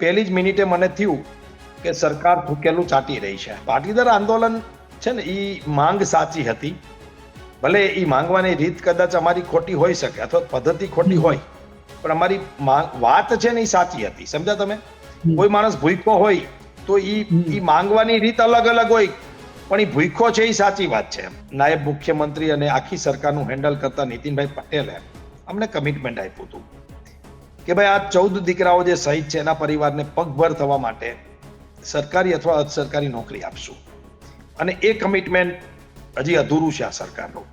પહેલી જ મિનિટે મને થયું કે સરકાર ભૂકેલું ચાટી રહી છે. પાટીદાર આંદોલન છે ને એ માંગ સાચી હતી. ભલે એ માંગવાની રીત કદાચ અમારી ખોટી હોઈ શકે અથવા પદ્ધતિ ખોટી હોય પણ અમારી વાત છે ને એ સાચી હતી. સમજ્યા તમે? કોઈ માણસ ભૂખો હોય તો એ ઈ માંગવાની રીત અલગ અલગ હોય પણ એ ભૂખો છે એ સાચી વાત છે. નાયબ મુખ્યમંત્રી અને આખી સરકારનું હેન્ડલ કરતા નીતિનભાઈ પટેલે અમને કમિટમેન્ટ આપ્યું હતું. કે ભાઈ આ ચૌદ દીકરાઓ જે શહીદ છે, એના પરિવારને પગભર થવા માટે સરકારી અથવા અર્ધ સરકારી નોકરી આપશું. અને એ કમિટમેન્ટ હજી અધૂરું છે આ સરકારનું.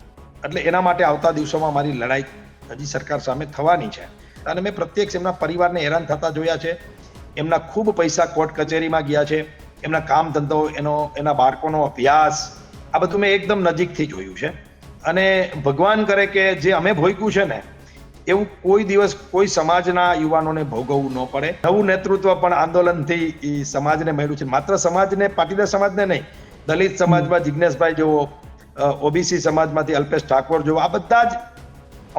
એટલે એના માટે આવતા દિવસોમાં મારી લડાઈ હજી સરકાર સામે થવાની છે. અને મેં પ્રત્યક્ષ એમના પરિવારને હેરાન થતા જોયા છે. એમના ખૂબ પૈસા કોર્ટ કચેરીમાં ગયા છે. એમના કામ ધંધો, એનો, એના બાળકોનો અભ્યાસ, આ બધું મેં એકદમ નજીકથી જોયું છે. અને ભગવાન કરે કે જે અમે ભોગ્યું છે ને એવું કોઈ દિવસ કોઈ સમાજના યુવાનોને ભોગવવું ન પડે. નવું નેતૃત્વ પણ આંદોલનથી એ સમાજને મળ્યું છે. માત્ર સમાજને પાટીદાર સમાજને નહીં દલિત સમાજમાં જિજ્ઞેશભાઈ જેવો ઓબીસી સમાજમાંથી અલ્પેશ ઠાકોર જેવો આ બધા જ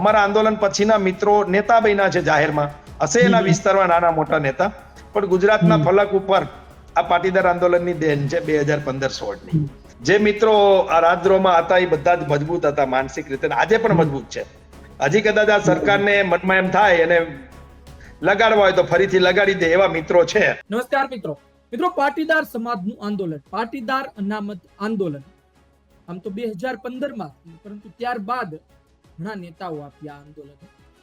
અમારા આંદોલન પછીના મિત્રો નેતા બન્યા છે જાહેરમાં. હશે એના વિસ્તારમાં નાના મોટા નેતા. પણ ગુજરાતના ફલક ઉપર આ પાટીદાર આંદોલનની દેન છે બે હજાર પંદર સોળની. જે મિત્રો આ રાજદ્રોહમાં હતા એ બધા જ મજબૂત હતા માનસિક રીતે. આજે પણ મજબૂત છે. હજી કદાચ આ સરકારને મનમાં એમ થાય અને લગાડવા હોય તો ફરીથી લગાડી દે એવા મિત્રો છે. નમસ્કાર મિત્રો. મિત્રો, પાટીદાર સમાજનું આંદોલન, પાટીદાર અનામત આંદોલન. આમ તો બે હજાર પંદરમાં પરંતુ ત્યારબાદ ઘણા નેતાઓ આપ્યા આંદોલન.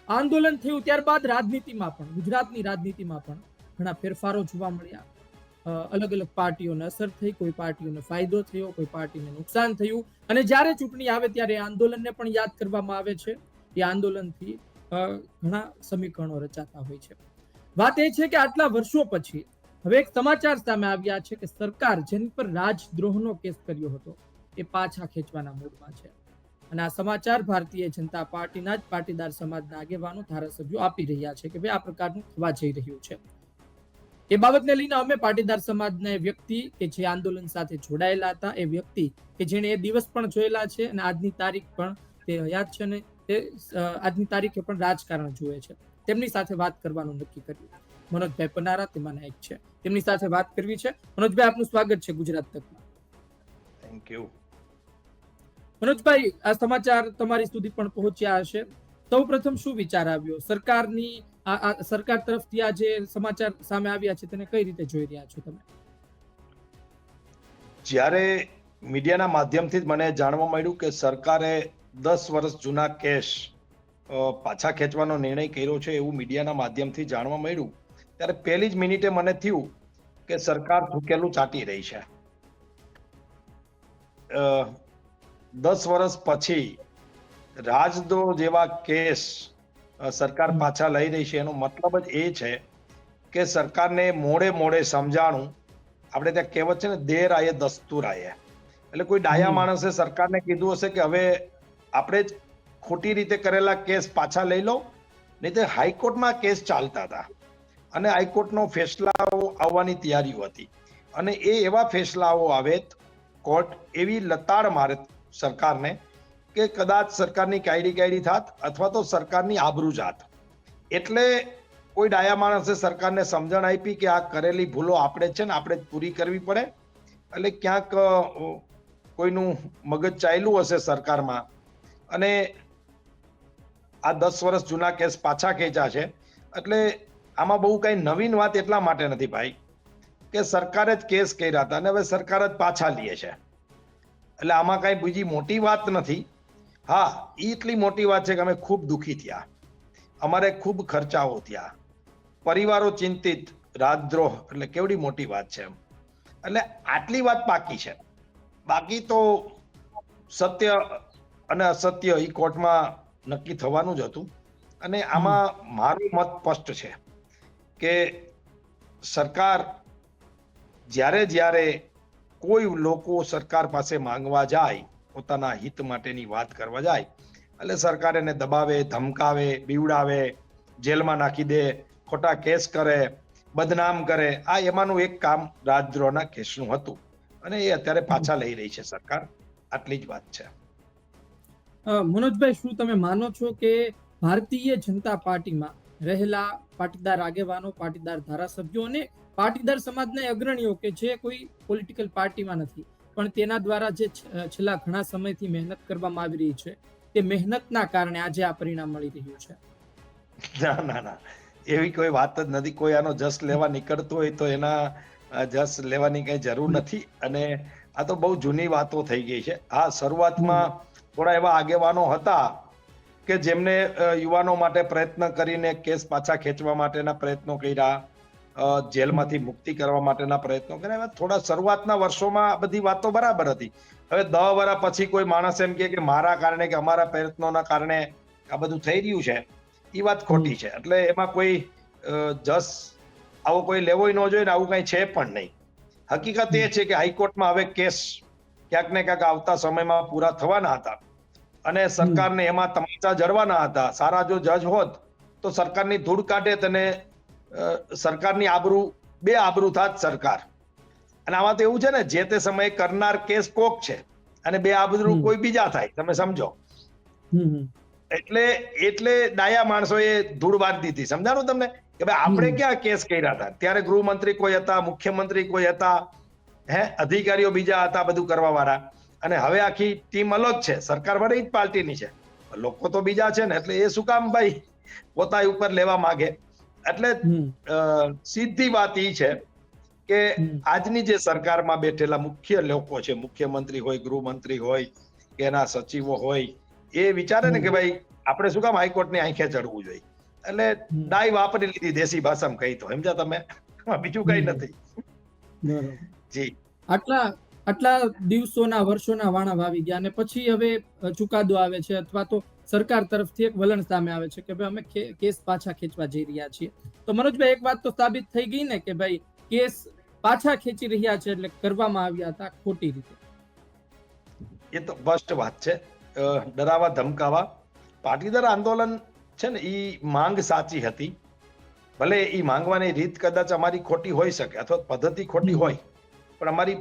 આંદોલન થયું ત્યારબાદ રાજનીતિમાં પણ, ગુજરાતની રાજનીતિમાં પણ ઘણા ફેરફારો જોવા મળ્યા. અલગ અલગ પાર્ટીઓને અસર થઈ, કોઈ પાર્ટીઓને ફાયદો થયો, કોઈ પાર્ટીને નુકસાન થયું. અને જ્યારે ચૂંટણી આવે ત્યારે આંદોલનને પણ યાદ કરવામાં આવે છે. એ આંદોલનથી ઘણા સમીકરણો રચાતા હોય છે. વાત એ છે કે આટલા વર્ષો પછી, હવે એક સમાચાર સામે આવ્યા છે કે સરકાર જેની પર રાજદ્રોહનો કેસ કર્યો હતો, એ પાછા ખેંચવાના મૂડમાં છે. અને આ સમાચાર ભારતીય જનતા પાર્ટીના જ પાટીદાર સમાજના આગેવાનો, ધારાસભ્યો આપી રહ્યા છે કે ભાઈ આ પ્રકારનું થવા જઈ રહ્યું છે. એ બાબતને લઈને અમે પાટીદાર સમાજના વ્યક્તિ કે જે આંદોલન સાથે જોડાયેલા હતા, એ વ્યક્તિ કે જેણે એ દિવસ પણ જોયેલા છે અને આજની તારીખ પણ તે હયાત છે ને તે આજની તારીખે પણ રાજકારણ જુએ છે. તેમની સાથે વાત કરવાનું નક્કી કર્યું. મનોજભાઈ પનારા તેમાંના એક છે. તેમની સાથે વાત કરવી છે. મનોજભાઈ આપનું સ્વાગત છે ગુજરાત તકમાં. થેન્ક યુ મનોજભાઈ આ સમાચાર તમારી સુધી પણ પહોંચ્યા હશે. સૌ પ્રથમ શું વિચાર આવ્યો? સરકારની આ સરકાર તરફથી આ જે સમાચાર સામે આવ્યા છે તેને કઈ રીતે જોઈ રહ્યા છો તમે? જ્યારે મીડિયાના માધ્યમથી જ મને જાણવા મળ્યું કે સરકારે દસ વર્ષ જૂના કેસ પાછા ખેંચવાનો નિર્ણય કર્યો છે એવું મીડિયાના માધ્યમથી જાણવા મળ્યું. ત્યારે પહેલી જ મિનિટે મને થયું કે સરકાર થૂકેલું ચાટી રહી છે. દસ વર્ષ પછી રાજદ્રોહ જેવા કેસ સરકાર પાછા લઈ રહી છે એનો મતલબ જ એ છે કે સરકારને મોડે મોડે સમજાણું આપણે ત્યાં કહેવત છે ને દેર આયે દસ્તુર આયે. એટલે કોઈ ડાયા. માણસે સરકારને કીધું હશે કે હવે આપણે જ ખોટી રીતે કરેલા કેસ પાછા લઈ લો, નહીં તો હાઈકોર્ટમાં કેસ ચાલતા હતા. અને હાઈકોર્ટનો ફેસલાઓ આવવાની તૈયારીઓ હતી. અને એ એવા ફેસલાઓ આવે કોર્ટ એવી લતાડ મારે સરકારને કે કદાચ સરકારની કાયડી કાયડી થાત અથવા તો સરકારની આબરૂ જાત. એટલે કોઈ ડાયા માણસે સરકારને સમજણ આપી કે આ કરેલી ભૂલો આપણે છે ને, આપણે પૂરી કરવી પડે. એટલે ક્યાંક કોઈનું મગજ ચાલ્યું હશે સરકારમાં અને આ દસ વર્ષ જૂના કેસ પાછા ખેંચ્યા છે. એટલે આમાં બહુ કઈ નવીન વાત એટલા માટે નથી ભાઈ, કે સરકારે જ કેસ કર્યા હતા અને હવે સરકાર જ પાછા લે છે. એટલે આમાં કઈ બીજી મોટી વાત નથી. હા એ એટલી મોટી વાત છે કે અમે ખૂબ દુખી થયા. અમારે ખૂબ ખર્ચાઓ થયા. પરિવારો ચિંતિત રાજદ્રોહ એટલે કેવડી મોટી વાત છે એમ. એટલે આટલી વાત બાકી છે. બાકી તો સત્ય અને અસત્ય એ કોર્ટમાં નક્કી થવાનું જ હતું. અને આમાં મારું મત સ્પષ્ટ છે કે સરકાર જ્યારે જ્યારે કોઈ લોકો સરકાર પાસે માંગવા જાય પોતાના હિત માટેની વાત કરવા જાય એટલે સરકાર એને દબાવે ધમકાવે બીવડાવે જેલમાં નાખી દે ખોટા કેસ કરે બદનામ કરે આ એમાંનું એક કામ રાજદ્રોહના કેસનું હતું. અને એ અત્યારે પાછા લઈ રહી છે સરકાર. આટલી જ વાત છે. મનોજભાઈ શું તમે માનો છો કે ભારતીય જનતા પાર્ટીમાં રહેલા પાટીદાર આગેવાનો પાટીદાર ધારાસભ્યો અને પાટીદાર સમાજના અગ્રણીઓ કે જે કોઈ પોલિટિકલ પાર્ટીમાં નથી પણ તેના દ્વારા જે છેલ્લા ઘણા સમયથી મહેનત કરવામાં આવી રહી છે તે મહેનતના કારણે આજે આ પરિણામ મળી રહ્યું છે? ના ના ના. એવી કોઈ વાત જ નથી. કોઈ આનો જસ લેવા નીકળતો હોય તો એના જસ લેવાની કઈ જરૂર નથી. અને આ તો બહુ જૂની વાતો થઈ ગઈ છે. આ શરૂઆતમાં થોડા એવા આગેવાનો હતા કે જેમને યુવાનો માટે પ્રયત્ન કરીને કેસ પાછા ખેંચવા માટેના પ્રયત્નો કર્યા જેલમાંથી મુક્તિ કરવા માટેના પ્રયત્નો કર્યા. થોડા શરૂઆતના વર્ષોમાં આ બધી વાતો બરાબર હતી. હવે દહ વર્ષ પછી કોઈ માણસ એમ કે મારા કારણે કે અમારા પ્રયત્નોના કારણે આ બધું થઈ રહ્યું છે એ વાત ખોટી છે. એટલે એમાં કોઈ જસ આવો કોઈ લેવોય ન જોઈએ ને આવું કઈ છે પણ નહીં. હકીકત એ છે કે હાઈકોર્ટમાં હવે કેસ ક્યાંક ને ક્યાંક આવતા સમયમાં પૂરા થવાના હતા. અને સરકારને એમાં તમાચા જડવાના હતા. સારા જો જજ હોત તો સરકારની ધૂળ કાઢે તને સરકારની આબરૂ બે આબરૂ થાત સરકાર. અને આમાં તો એવું છે ને જે તે સમયે કરનાર કેસ કોક છે અને બે આબરૂ કોઈ બીજા થાય તમે સમજો. એટલે એટલે ડાયા માણસોએ ધૂળ વારી દીધી. સમજાણું તમને? કે ભાઈ આપણે ક્યાં કેસ કર્યા હતા? ત્યારે ગૃહમંત્રી કોઈ હતા મુખ્યમંત્રી કોઈ હતા? હે અધિકારીઓ બીજા હતા બધું કરવા વાળા અને હવે આખી ટીમ અલગ છે સરકાર વડે જ પાર્ટીની છે. લોકો તો બીજા છે ને એટલે એ શું કામ ભાઈ? પોતા ઉપર લેવા માંગે. એટલે સીધી વાત એ છે કે આજની જે સરકારમાં બેઠેલા મુખ્ય લોકો છે મુખ્યમંત્રી હોય ગૃહમંત્રી હોય કે એના સચિવો હોય એ વિચારે ને કે ભાઈ આપણે શું કામ હાઈકોર્ટની આંખે ચડવું જોઈએ? એટલે. ડાય વાપરી લીધી દેશી ભાષામાં કહી તો સમજ્યા તમે? બીજું કઈ નથી. જી. આટલા આટલા દિવસોના વર્ષોના વાણા વાવી ગયા અને પછી હવે ચુકાદો આવે છે અથવા તો સરકાર તરફથી એક વલણ સામે આવે છે કે ભાઈ અમે કેસ પાછા ખેંચવા જઈ રહ્યા છીએ. તો મનોજભાઈ એક વાત તો સાબિત થઈ ગઈ ને કે ભાઈ કેસ પાછા ખેંચી રહ્યા છે એટલે કરવામાં આવ્યા હતા ખોટી રીતે. એ તો સ્પષ્ટ વાત છે. ડરાવા ધમકાવા. પાટીદાર આંદોલન છે ને એ માંગ સાચી હતી. ભલે એ માંગવાની રીત કદાચ અમારી ખોટી હોઈ શકે અથવા પદ્ધતિ ખોટી હોય પણ અમારી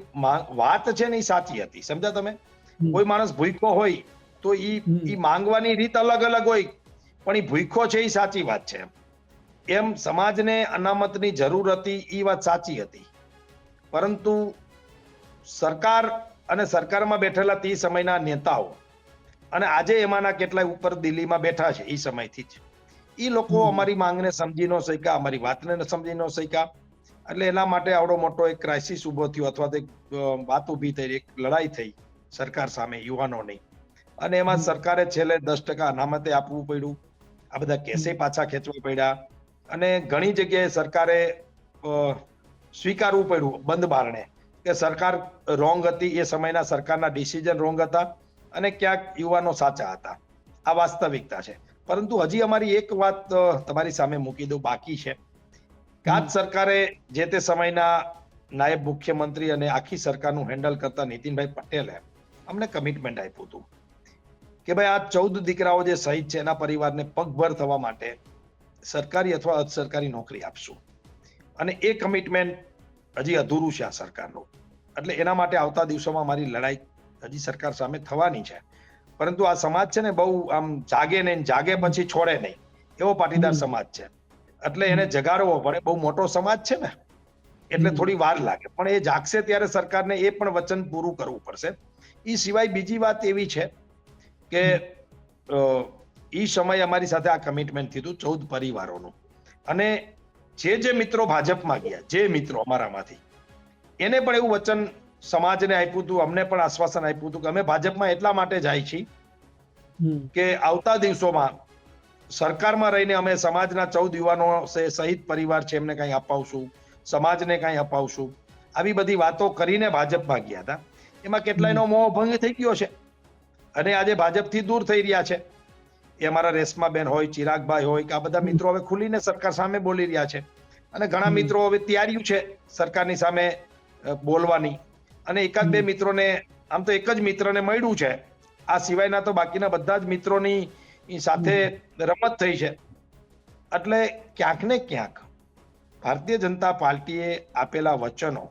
વાત છે ને એ સાચી હતી. સમજ્યા તમે? કોઈ માણસ ભૂખ્યો હોય તો ઈ હમ. ઈ માંગવાની રીત અલગ અલગ હોય. પણ એ ભૂખ્યો છે એ સાચી વાત છે એમ. સમાજને અનામતની જરૂર હતી એ વાત સાચી હતી. પરંતુ સરકાર અને સરકારમાં બેઠેલા તે સમયના નેતાઓ અને આજે એમાંના કેટલાય ઉપર દિલ્હીમાં બેઠા છે એ સમયથી જ. એ લોકો અમારી માંગને સમજી ન શક્યા અમારી વાતને ન સમજી ન શક્યા. એટલે એના માટે આવડો મોટો એક ક્રાઇસિસ ઊભો થયો અથવા તો એક વાત ઊભી થઈ એક લડાઈ થઈ સરકાર સામે યુવાનોની. અને એમાં સરકારે છેલ્લે દસ ટકા અનામતે આપવું પડ્યું. આ બધા કેસે પાછા ખેંચવા પડ્યા. અને ઘણી જગ્યાએ સરકારે સ્વીકારવું પડ્યું બંધ બારણે કે સરકાર રોંગ હતી એ સમયના સરકારના ડિસિઝન રોંગ હતા અને ક્યાંક યુવાનો સાચા હતા. આ વાસ્તવિકતા છે. પરંતુ હજી અમારી એક વાત તમારી સામે મૂકી દઉં બાકી છે. કે આ જ સરકારે જે તે સમયના નાયબ મુખ્યમંત્રી અને આખી સરકારનું હેન્ડલ કરતા નીતિનભાઈ પટેલે અમને કમિટમેન્ટ આપ્યું હતું કે ભાઈ આ ચૌદ દીકરાઓ જે શહીદ છે એના પરિવારને પગભર થવા માટે સરકારી અથવા અર્ધ સરકારી નોકરી આપશું. અને એ કમિટમેન્ટ હજી અધૂરું છે આ સરકારનું. એટલે એના માટે આવતા દિવસોમાં મારી લડાઈ હજી સરકાર સામે થવાની છે. પરંતુ આ સમાજ છે ને બહુ આમ જાગે નહીં જાગે પછી છોડે નહીં. એવો પાટીદાર સમાજ છે. એટલે એને જગાડવો પડે. બહુ મોટો સમાજ છે ને એટલે થોડી વાર લાગે. પણ એ જાગશે ત્યારે સરકારને એ પણ વચન પૂરું કરવું પડશે. એ સિવાય બીજી વાત એવી છે કે એ સમય અમારી સાથે આ કમિટમેન્ટ થયું ચૌદ પરિવારોનું. અને જે જે મિત્રો ભાજપમાં ગયા જે મિત્રો અમારામાંથી એને પણ એવું વચન સમાજને આપ્યું હતું અમને પણ આશ્વાસન આપ્યું હતું કે અમે ભાજપમાં એટલા માટે જાય છીએ કે આવતા દિવસોમાં સરકારમાં રહીને અમે સમાજના ચૌદ યુવાનો શહીદ પરિવાર છે એમને કંઈ અપાવશું સમાજને કંઈ અપાવશું. આવી બધી વાતો કરીને ભાજપમાં ગયા હતા. એમાં કેટલાયનો મોહ ભંગ થઈ ગયો છે. અને આજે ભાજપથી દૂર થઈ રહ્યા છે. એ અમારા રેશમાબેન હોય ચિરાગભાઈ હોય કે આ બધા મિત્રો હવે ખુલીને સરકાર સામે બોલી રહ્યા છે. અને ઘણા મિત્રો હવે તૈયારીયું છે સરકારની સામે બોલવાની. અને એકાદ બે મિત્રોને આમ તો એક જ મિત્રને મળ્યું છે. આ સિવાયના તો બાકીના બધા જ મિત્રોની ઈ સાથે રમત થઈ છે. એટલે ક્યાંક ને ક્યાંક ભારતીય જનતા પાર્ટીએ આપેલા વચનો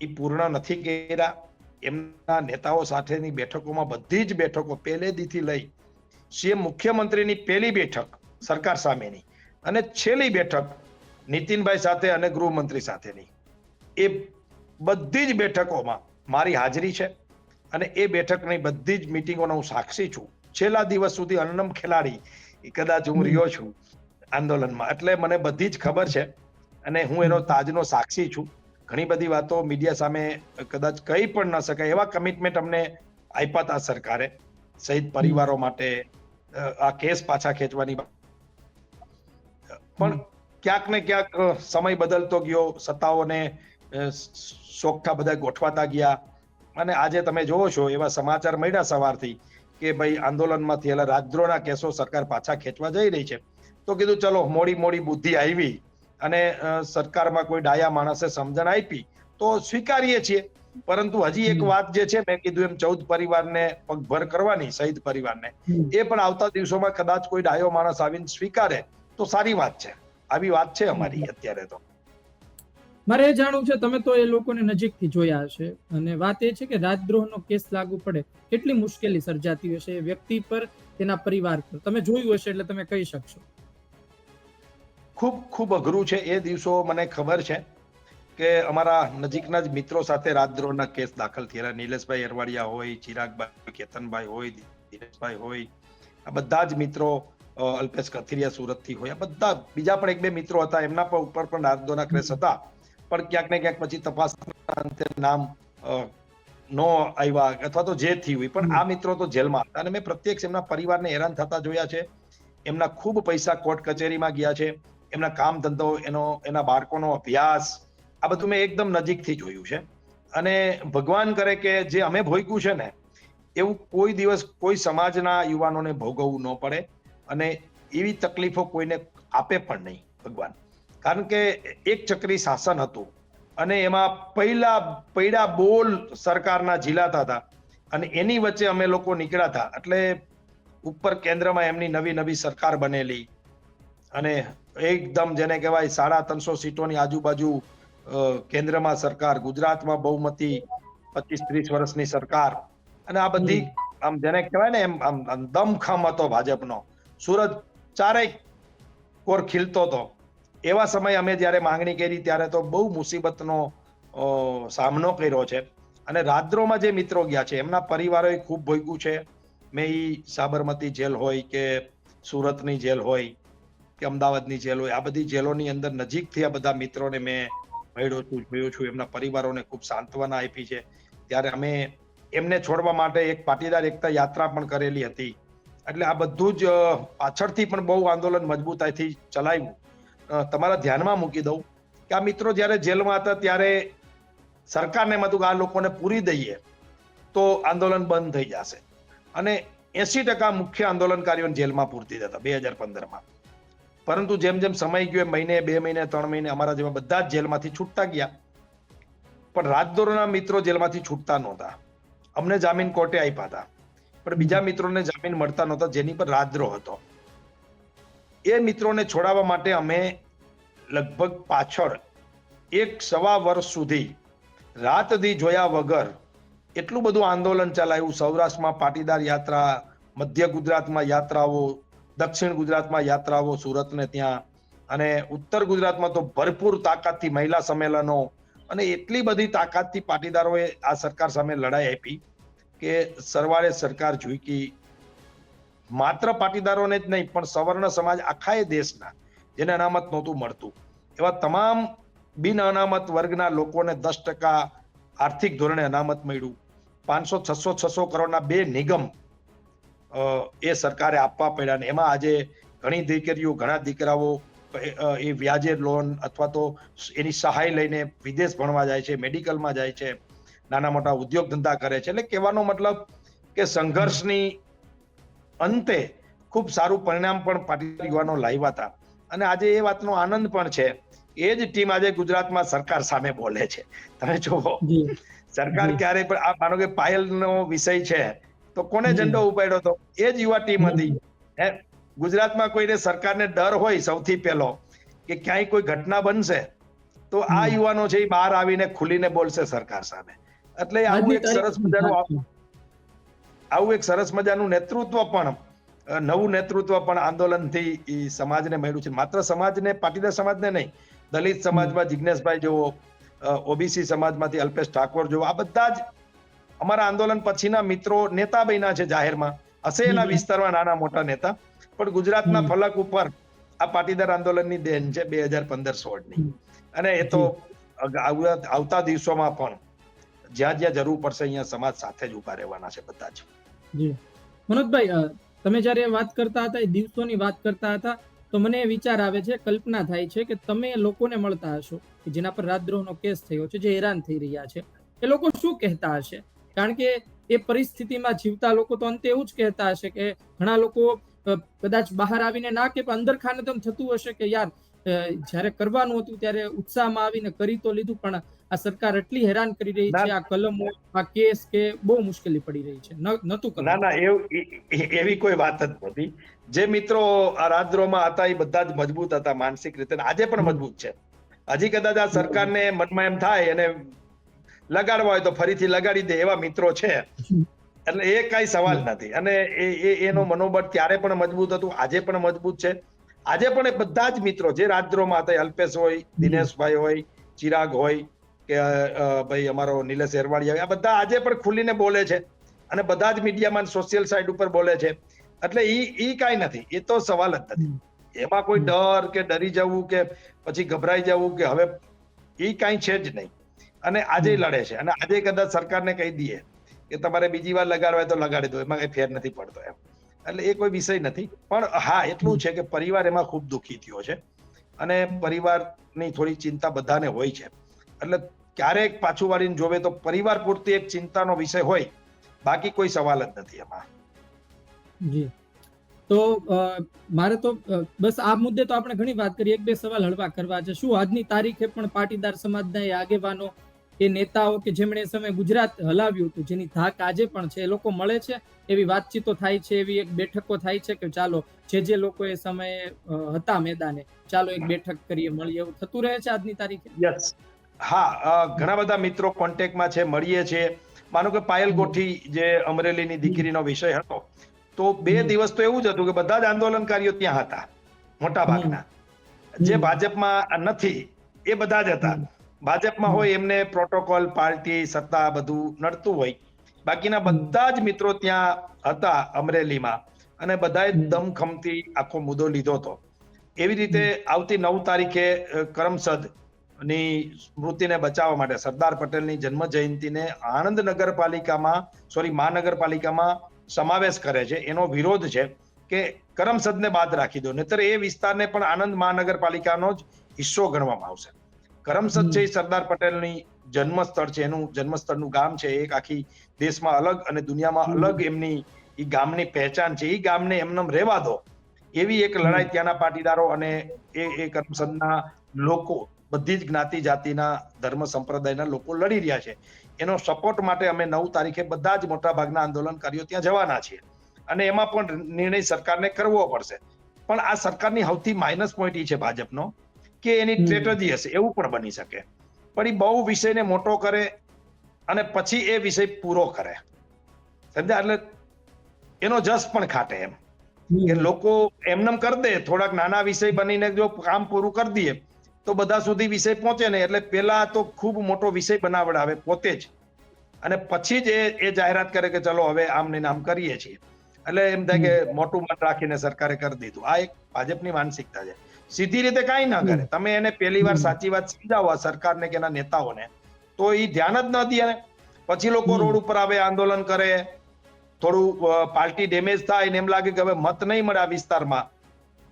એ પૂર્ણ નથી કર્યા. એમના નેતાઓ સાથેની બેઠકોમાં બધી જ બેઠકો પહેલેથી લઈ સીએમ મુખ્યમંત્રીની પહેલી બેઠક સરકાર સામેની અને છેલ્લી બેઠક નીતિનભાઈ સાથે અને ગૃહમંત્રી સાથેની. એ બધી જ બેઠકોમાં મારી હાજરી છે અને એ બેઠકની બધી જ મિટિંગોનો હું સાક્ષી છું. છેલ્લા દિવસ સુધી અન્નમ ખેલાડી કદાચ હું રહ્યો છું આંદોલનમાં. એટલે મને બધી જ ખબર છે અને હું એનો તાજનો સાક્ષી છું. ઘણી બધી વાતો મીડિયા સામે કદાચ કહી પણ ન શકાય એવા કમિટમેન્ટ અમને આપ્યા હતા સરકારે શહીદ પરિવારો માટે આ કેસ પાછા ખેંચવાની પણ ક્યાંક ને ક્યાંક સમય બદલતો ગયો સત્તાઓને સોખા બધા ગોઠવાતા ગયા. અને આજે તમે જોવો છો એવા સમાચાર મળ્યા સવારથી કે ભાઈ આંદોલનમાં થયેલા રાજદ્રોહના કેસો સરકાર પાછા ખેંચવા જઈ રહી છે. તો કીધું ચલો મોડી મોડી બુદ્ધિ આવી અને સરકારમાં કોઈ ડાયા માણસે સમજણ આપી તો સ્વીકારીએ છીએ. પરંતુ હજી એક વાત જે છે મેં કીધું એમ ચૌદ પરિવારને પગભર કરવાની શહીદ પરિવારને. એ પણ આવતા દિવસોમાં કદાચ કોઈ ડાયો માણસ આવીને સ્વીકારે. તો સારી વાત છે. આવી વાત છે અમારી અત્યારે તો. મારે એ જાણવું છે, તમે તો એ લોકોને નજીકથી જોયા હશે. અને વાત એ છે કે રાજદ્રોહનો કેસ લાગુ પડે, કેટલી મુશ્કેલી સર્જાતી હશે એ વ્યક્તિ પર, તેના પરિવાર પર. તમે જોયું હશે એટલે તમે કહી શકશો. ખૂબ ખૂબ અઘરું છે. એ દિવસો મને ખબર છે કે અમારા નજીકના જ મિત્રો સાથે રાજદ્રોહના કેસ દાખલ થયેલા. નિલેશભાઈ અરવાડિયા હોય, ચિરાગભાઈ, કેતનભાઈ હોય, દિનેશભાઈ હોય, આ બધા જ મિત્રો અલ્પેશ કથિરિયા સુરતથી હોય. આ બધા, બીજા પણ એક બે મિત્રો હતા. એમના પર ઉપર પણ રાજદ્રોહના કેસ હતા. પણ ક્યાંક ને ક્યાંક પછી તપાસના અંતે નામ નો આવ્યા અથવા તો જે થયું પણ આ મિત્રો તો જેલમાં હતા. અને મેં પ્રત્યક્ષ એમના પરિવારને હેરાન થતા જોયા છે. એમના ખૂબ પૈસા કોર્ટ કચેરીમાં ગયા છે. એમના કામ ધંધો એનો એના બાળકોનો અભ્યાસ આ બધું મેં એકદમ નજીકથી જોયું છે. અને ભગવાન કરે કે જે અમે ભોગ્યું છે ને એવું કોઈ દિવસ કોઈ સમાજના યુવાનોને ભોગવવું ન પડે. અને એવી તકલીફો કોઈને આપે પણ નહીં ભગવાન. કારણ કે એક ચક્રી શાસન હતું અને એમાં પહેલા પૈડા બોલ સરકારના ઝીલાતા હતા અને એની વચ્ચે અમે લોકો નીકળ્યા હતા. એટલે ઉપર કેન્દ્રમાં એમની નવી નવી સરકાર બનેલી અને એકદમ જેને કહેવાય સાડા ત્રણસો સીટોની આજુબાજુ કેન્દ્રમાં સરકાર ગુજરાતમાં બહુમતી પચીસ ત્રીસ વર્ષની સરકાર અને આ બધી આમ જેને કહેવાય ને એમ આમ દમખમ હતો ભાજપનો. સુરત ચારેય કોર ખીલતો હતો. એવા સમયે અમે જ્યારે માંગણી કરી ત્યારે તો બહુ મુસીબતનો સામનો કર્યો છે. અને રાદ્રોમાં જે મિત્રો ગયા છે, એમના પરિવારોએ ખૂબ ભોગ્યું છે. મેં એ સાબરમતી જેલ હોય કે સુરતની જેલ હોય કે અમદાવાદની જેલ હોય, આ બધી જેલોની અંદર નજીકથી આ બધા મિત્રોને મેં મળ્યો છું, જોયો છું. એમના પરિવારોને ખૂબ સાંત્વના આપી છે. ત્યારે અમે એમને છોડવા માટે એક પાટીદાર એકતા યાત્રા પણ કરેલી હતી. એટલે આ બધું જ પાછળથી પણ બહુ આંદોલન મજબૂતાઈથી ચલાવ્યું તમારા ધ્યાનમાં મૂકી દઉં કે આ મિત્રો જ્યારે જેલમાં હતા ત્યારે સરકારને એમ હતું કે આ લોકોને પૂરી દઈએ તો આંદોલન બંધ થઈ જશે. અને એસી ટકા મુખ્ય આંદોલનકારીઓને જેલમાં પૂરતી હતા બે હજાર પંદરમાં. પરંતુ જેમ જેમ સમય ગયો મહિને, બે મહિને, ત્રણ મહિને અમારા જેવા બધા જ જેલમાંથી છૂટતા ગયા. પણ રાજદ્રોહના મિત્રો જેલમાંથી છૂટતા નહોતા. અમને જામીન કોર્ટે આપ્યા હતા. પણ બીજા મિત્રોને જામીન મળતા નહોતા, જેની પર રાજદ્રોહ હતો. એ મિત્રોને છોડાવવા માટે અમે લગભગ પાછળ એક સવા વર્ષ સુધી રાત દી જોયા વગર એટલું બધું આંદોલન ચલાવ્યું સૌરાષ્ટ્રમાં પાટીદાર યાત્રા, મધ્ય ગુજરાતમાં યાત્રાઓ, દક્ષિણ ગુજરાતમાં યાત્રાઓ સુરતને ત્યાં અને ઉત્તર ગુજરાતમાં તો ભરપૂર તાકાતથી મહિલા સંમેલનો અને એટલી બધી તાકાતથી પાટીદારોએ આ સરકાર સામે લડાઈ આપી કે સરવાળે સરકાર ઝૂકી માત્ર પાટીદારોને જ નહીં, પણ સવર્ણ સમાજ આખાએ દેશના જેને અનામત નહોતું મળતું. એવા તમામ બિન અનામત વર્ગના લોકોને દસ ટકા આર્થિક ધોરણે અનામત મળ્યું. પાંચસો, છસો છસો કરોડના બે નિગમ એ સરકારે આપવા પડ્યા ને એમાં આજે ઘણી દીકરીઓ, ઘણા દીકરાઓ એ વ્યાજે લોન અથવા તો એની સહાય લઈને વિદેશ ભણવા જાય છે, મેડિકલમાં જાય છે, નાના મોટા ઉદ્યોગ ધંધા કરે છે. એટલે કહેવાનો મતલબ કે સંઘર્ષની અંતે ખૂબ સારું પરિણામ પણ પાટીદાર યુવાનો લાવ્યા હતા. અને આજે એ વાતનો આનંદ પણ છે. એ જ ટીમ આજે ગુજરાતમાં સરકાર સામે બોલે છે. તમે જુઓ. સરકાર ક્યારે પણ આ માનો કે પાયલનો વિષય છે તો કોને ઝંડો ઉપાડ્યો હતો? એ જ યુવા ટીમ હતી. હે ગુજરાતમાં કોઈને સરકારને ડર હોય સૌથી પહેલો કે ક્યાંય કોઈ ઘટના બનશે તો આ યુવાનો છે એ બહાર આવીને ખુલીને બોલશે સરકાર સામે. એટલે આવું એક સરસ મજાનું. આવું એક સરસ મજાનું નેતૃત્વ પણ નવું નેતૃત્વ પણ આંદોલનથી એ સમાજને મળ્યું છે. માત્ર સમાજને પાટીદાર સમાજને નહીં દલિત સમાજમાં જિજ્ઞેશભાઈ જેવો ઓબીસી સમાજમાંથી અલ્પેશ ઠાકોર જેવો આ બધા જ અમારા આંદોલન પછીના મિત્રો નેતા બન્યા છે જાહેરમાં. હશે એના વિસ્તારમાં નાના મોટા નેતા. પણ ગુજરાતના ફલક ઉપર આ પાટીદાર આંદોલનની દેન છે બે હજાર પંદર સોળની. અને એ તો આવતા આવતા દિવસોમાં પણ જ્યાં જ્યાં જરૂર પડશે અહીંયા સમાજ સાથે જ ઊભા રહેવાના છે બધા જ. જી. મનોજભાઈ તમે જ્યારે વાત કરતા હતા, એ દિવસોની વાત કરતા હતા, તો મને એ વિચાર આવે છે, કલ્પના થાય છે કે તમે લોકોને મળતા હશો કે જેના પર રાજદ્રોહનો કેસ થયો છે, જે હેરાન થઈ રહ્યા છે. એ લોકો શું કહેતા હશે? કારણ કે એ પરિસ્થિતિમાં જીવતા લોકો તો અંતે એવું જ કહેતા હશે કે ઘણા લોકો કદાચ બહાર આવીને ના કે અંદર ખાને તેમ થતું હશે કે યાર જ્યારે કરવાનું હતું ત્યારે ઉત્સાહમાં આવીને કરી તો લીધું પણ આ સરકાર એટલી હેરાન કરી રહી છે આ કલમો આ કેસ કે બહુ મુશ્કેલી પડી રહી છે. નતું ના ના એવું કોઈ વાત જ નથી જે મિત્રો આ રાજદ્રોહમાં હતા એ બધા જ મજબૂત હતા માનસિક રીતે. આજે પણ મજબૂત છે. હજી કદાચ આ સરકારને મનમાં એમ થાય અને લગાડવા હોય તો ફરીથી લગાડી દે એવા મિત્રો છે. એટલે એ કઈ સવાલ નથી. અને એ- એનો મનોબળ ત્યારે પણ મજબૂત હતું આજે પણ મજબૂત છે. આજે પણ એ બધા જ મિત્રો જે રાજદ્રોહમાં હતા અલ્પેશ હોય દિનેશભાઈ હોય ચિરાગ હોય કે ભાઈ અમારો નિલેશ એરવાડી આ બધા આજે પણ ખુલીને બોલે છે અને બધા જ મીડિયામાં સોશિયલ સાઇટ ઉપર બોલે છે. એટલે એ એ કાંઈ નથી એ તો સવાલ જ નથી. એમાં કોઈ ડર કે ડરી જવું કે પછી ગભરાઈ જવું કે હવે એ કાંઈ છે જ નહીં. અને આજે લડે છે અને આજે કદાચ સરકારને કહી દઈએ કે તમારે બીજી વાર લગાડવા તો લગાડી દો એમાં કઈ ફેર નથી પડતો એમ. એટલે એ કોઈ વિષય નથી. પણ હા, એટલું છે કે પરિવાર એમાં ખૂબ દુઃખી થયો છે અને પરિવારની થોડી ચિંતા બધાને હોય છે. એટલે ક્યારેક પાછું વાળીને જોવે તો પરિવાર પૂરતી એક ચિંતાનો વિષય હોય, બાકી કોઈ સવાલ જ નથી એમાં. જી. તો મારે તો બસ આ મુદ્દે તો આપણે ઘણી વાત કરી. એક બે સવાલ હળવા કરવા છે. શું આજની તારીખે પણ પાટીદાર સમાજના આગેવાનો એ નેતાઓ કે જેમણે સમય ગુજરાત હલાવ્યું હતું જેની ધાક આજે પણ છે એ લોકો મળે છે? એવી વાતચીતો થાય છે એવી એક બેઠકો થાય છે કે ચાલો જે જે લોકો એ સમયે હતા મેદાને ચાલો એક બેઠક કરીએ મળીએ એવું થતું રહે છે આજની તારીખે? યસ. હા ઘણા બધા મિત્રો કોન્ટેક્ટમાં છે મળીએ છીએ માનો કે પાયલ ગોઠી જે અમરેલીની દીકરીનો વિષય હતો તો બે દિવસ તો એવું જ હતું કે બધા જ આંદોલનકારીઓ ત્યાં હતા મોટા ભાગના જે ભાજપમાં નથી એ બધા જ હતા. ભાજપમાં હોય એમને પ્રોટોકોલ પાર્ટી સત્તા બધું નડતું હોય. બાકીના બધા જ મિત્રો ત્યાં હતા અમરેલીમાં અને બધાએ દમખમથી આખો મુદ્દો લીધો હતો. એવી રીતે આવતી નવ તારીખે કરમસદની સ્મૃતિને બચાવવા માટે સરદાર પટેલની જન્મ જયંતિને આણંદ નગરપાલિકામાં સોરી મહાનગરપાલિકામાં સમાવેશ કરે છે. એનો વિરોધ છે કે કરમસદને બાદ રાખી દો. નહીતર એ વિસ્તારને પણ આણંદ મહાનગરપાલિકાનો જ હિસ્સો ગણવામાં આવશે. કરમસદ છે સરદાર પટેલની જન્મ સ્થળ છે. એનું જન્મ સ્થળનું ગામ છે. એક આખી દેશમાં અલગ અને દુનિયામાં અલગ એમની એ ગામની પહેચાન છે. એ ગામને એમનેમ રહેવા દો. એવી એક લડાઈ ત્યાંના પાટીદારો અને એ એ કરમસદના લોકો બધી જ જ્ઞાતિ જાતિના ધર્મ સંપ્રદાયના લોકો લડી રહ્યા છે. એનો સપોર્ટ માટે અમે નવ તારીખે બધા જ મોટા ભાગના આંદોલનકારીઓ ત્યાં જવાના છીએ. અને એમાં પણ નિર્ણય સરકારને કરવો પડશે. પણ આ સરકારની સૌથી માઇનસ પોઈન્ટ એ છે ભાજપનો. કે એની હમ. હશે એવું પણ બની શકે. પણ એ બહુ વિષયને મોટો કરે અને પછી એ વિષય પૂરો કરે. સમજ્યા? એટલે એનો જસ પણ ખાટે એમ. કે લોકો એમનેમ કરી દે થોડાક નાના વિષય બનીને જો કામ પૂરું કરી દઈએ તો બધા સુધી વિષય પહોંચે ને એટલે પેલા તો ખૂબ મોટો વિષય બનાવડાવે પોતે જ. અને પછી જ એ એ જાહેરાત કરે કે ચલો હવે આમ ને આમ કરીએ છીએ. એટલે એમ થાય કે મોટું મન રાખીને સરકારે કરી દીધું. આ એક ભાજપની માનસિકતા છે. સીધી રીતે કાંઈ ના કરે. તમે એને પહેલી વાર સાચી વાત સમજાવો સરકારને કે એના નેતાઓને. તો એ ધ્યાન જ ન દે પછી લોકો રોડ ઉપર આવે આંદોલન કરે. થોડું પાર્ટી ડેમેજ થાય ને એમ લાગે કે હવે મત નહીં મળે આ વિસ્તારમાં.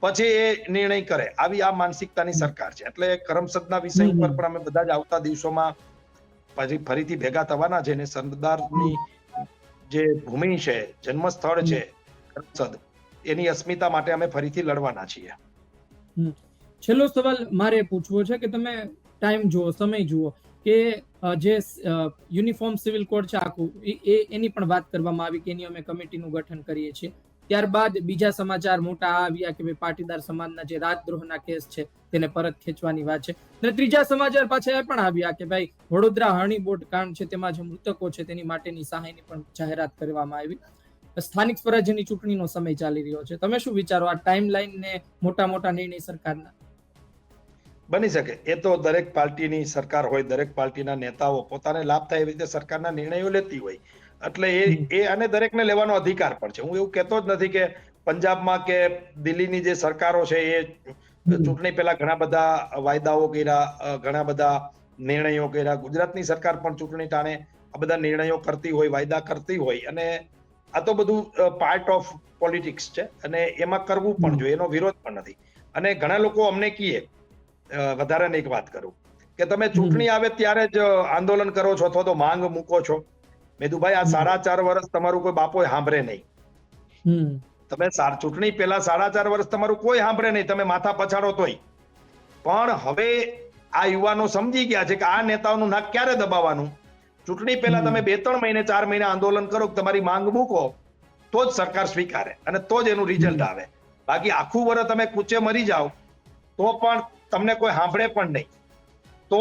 પછી એ નિર્ણય કરે. આવી આ માનસિકતાની સરકાર છે. એટલે કરમસદના વિષય ઉપર પણ અમે બધા જ આવતા દિવસોમાં પછી ફરીથી ભેગા થવાના છે ને સરદારની જે ભૂમિ છે જન્મ સ્થળ છે કરમસદ એની અસ્મિતા માટે અમે ફરીથી લડવાના છીએ. છેલ્લો સવાલ મારે પૂછવો છે કે તમે ટાઈમ જુઓ, સમય જુઓ કે જે યુનિફોર્મ સિવિલ કોડ છે આખું, એ- એની પણ વાત કરવામાં આવી કે એની અમે કમિટીનું ગઠન કરીએ છીએ. ત્યારબાદ બીજા સમાચાર મોટા આવ્યા કે ભાઈ પાટીદાર સમાજના જે રાજદ્રોહના કેસ છે, તેને પરત ખેંચવાની વાત છે. અને ત્રીજા સમાચાર પાછા એ પણ આવ્યા કે ભાઈ વડોદરા હરણી બોટ કાંડ છે, તેમાં જે મૃતકો છે, તેની માટેની સહાયની પણ જાહેરાત કરવામાં આવી. સ્થાનિક સ્વરાજ્યની ચૂંટણીનો સમય ચાલી રહ્યો છે. તમે શું વિચારો? આ ટાઈમ લાઈન ને મોટા મોટા નિર્ણય સરકારના? બની શકે. એ તો દરેક પાર્ટીની સરકાર હોય દરેક પાર્ટીના નેતાઓ પોતાને લાભ થાય એવી રીતે સરકારના નિર્ણયો લેતી હોય. એટલે એ એ અને દરેકને લેવાનો અધિકાર પણ છે. હું એવું કહેતો જ નથી કે પંજાબમાં કે દિલ્હીની જે સરકારો છે એ ચૂંટણી પહેલા ઘણા બધા વાયદાઓ કર્યા ઘણા બધા નિર્ણયો કર્યા. ગુજરાતની સરકાર પણ ચૂંટણી ટાણે આ બધા નિર્ણયો કરતી હોય વાયદા કરતી હોય અને આ તો બધું પાર્ટ ઓફ પોલિટિક્સ છે અને એમાં કરવું પણ. જોઈએ એનો વિરોધ પણ નથી. અને ઘણા લોકો અમને કહીએ વધારે એક વાત કરું કે તમે ચૂંટણી આવે ત્યારે જ આંદોલન કરો છો અથવા તો માંગ મૂકો છો. મેં કીધું ભાઈ આ. સાડા ચાર વર્ષ તમારું કોઈ બાપો સાંભળે નહીં. હમ. તમે ચૂંટણી પહેલા સાડા ચાર વર્ષ તમારું કોઈ સાંભળે નહીં તમે માથા પછાડો તોય. પણ હવે આ યુવાનો સમજી ગયા છે કે આ નેતાઓનું નાક ક્યારે દબાવવાનું? ચૂંટણી પહેલા તમે બે ત્રણ મહિને ચાર મહિને આંદોલન કરો તમારી માંગ મૂકો તો જ સરકાર સ્વીકારે અને તો જ એનું રિઝલ્ટ આવે. બાકી આખું વર્ષ તમે કૂચે મરી જાઓ તો પણ તમને કોઈ સાંભળે પણ નહીં. તો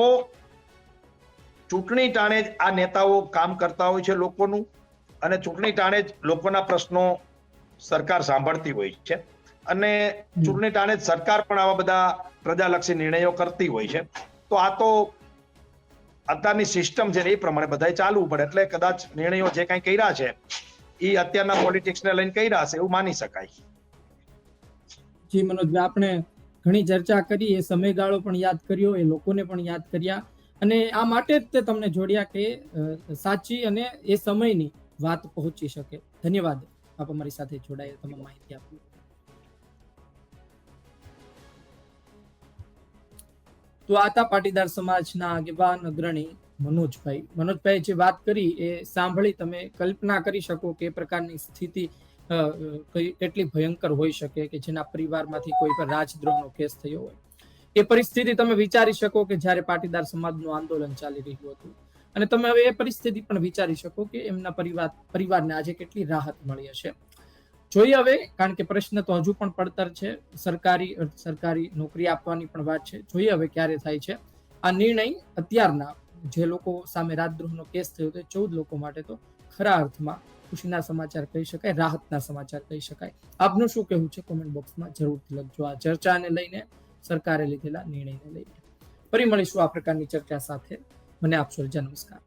ચૂંટણી ટાણે જ આ નેતાઓ કામ કરતા હોય છે લોકોનું અને ચૂંટણી ટાણે જ લોકોના પ્રશ્નો સરકાર સાંભળતી હોય છે. અને ચૂંટણી ટાણે જ સરકાર પણ આવા બધા પ્રજાલક્ષી નિર્ણયો કરતી હોય છે. તો આ તો અત્યારની સિસ્ટમ છે એ પ્રમાણે બધાએ ચાલવું પડે. એટલે કદાચ નિર્ણયો જે કાંઈ કર્યા છે એ અત્યારના પોલિટિક્સને લઈને કર્યા છે એવું માની શકાય. જી મનોજભાઈ આપણે ઘણી ચર્ચા કરી, એ સમયગાળો પણ યાદ કર્યો, એ લોકોને પણ યાદ કર્યા. અને આ માટે જ તે તમને જોડ્યા કે સાચી અને એ સમયની વાત પહોંચી શકે. ધન્યવાદ. આપ અમારી સાથે જોડાયા, તમામ માહિતી આપી. તો આતા પાટીદાર સમાજના આગેવાન અગ્રણી મનોજભાઈ. મનોજભાઈ જે વાત કરી એ સાંભળી તમે કલ્પના કરી શકો કે પ્રકારની સ્થિતિ કેટલી ભયંકર હોઈ શકે કે જેના પરિવારમાંથી કોઈ પર રાજદ્રોહનો કેસ થયો હોય. એ પરિસ્થિતિ તમે વિચારી શકો કે જ્યારે પાટીદાર સમાજનું આંદોલન ચાલી રહ્યું હતું. અને તમે હવે એ પરિસ્થિતિ પણ વિચારી શકો કે એમના પરિવાર, પરિવારને આજે કેટલી રાહત મળી હશે. જોઈએ હવે કારણ કે પ્રશ્ન તો હજુ પણ પડતર છે. સરકારી સરકારી નોકરી આપવાની પણ વાત છે. જોઈએ હવે ક્યારે થાય છે. આ નિર્ણય અત્યારના જે લોકો સામે રાજદ્રોહનો કેસ થયો તે ચૌદ લોકો માટે તો ખરા અર્થમાં ખુશીના સમાચાર કહી શકાય, રાહતના સમાચાર કહી શકાય. આપનું શું કહેવું છે? કોમેન્ટ બોક્સમાં જરૂરથી લખજો. આ ચર્ચાને લઈને, સરકારે લીધેલા નિર્ણયને લઈને. ફરી મળીશું આ પ્રકારની ચર્ચા સાથે. મને આપશો રજા નમસ્કાર.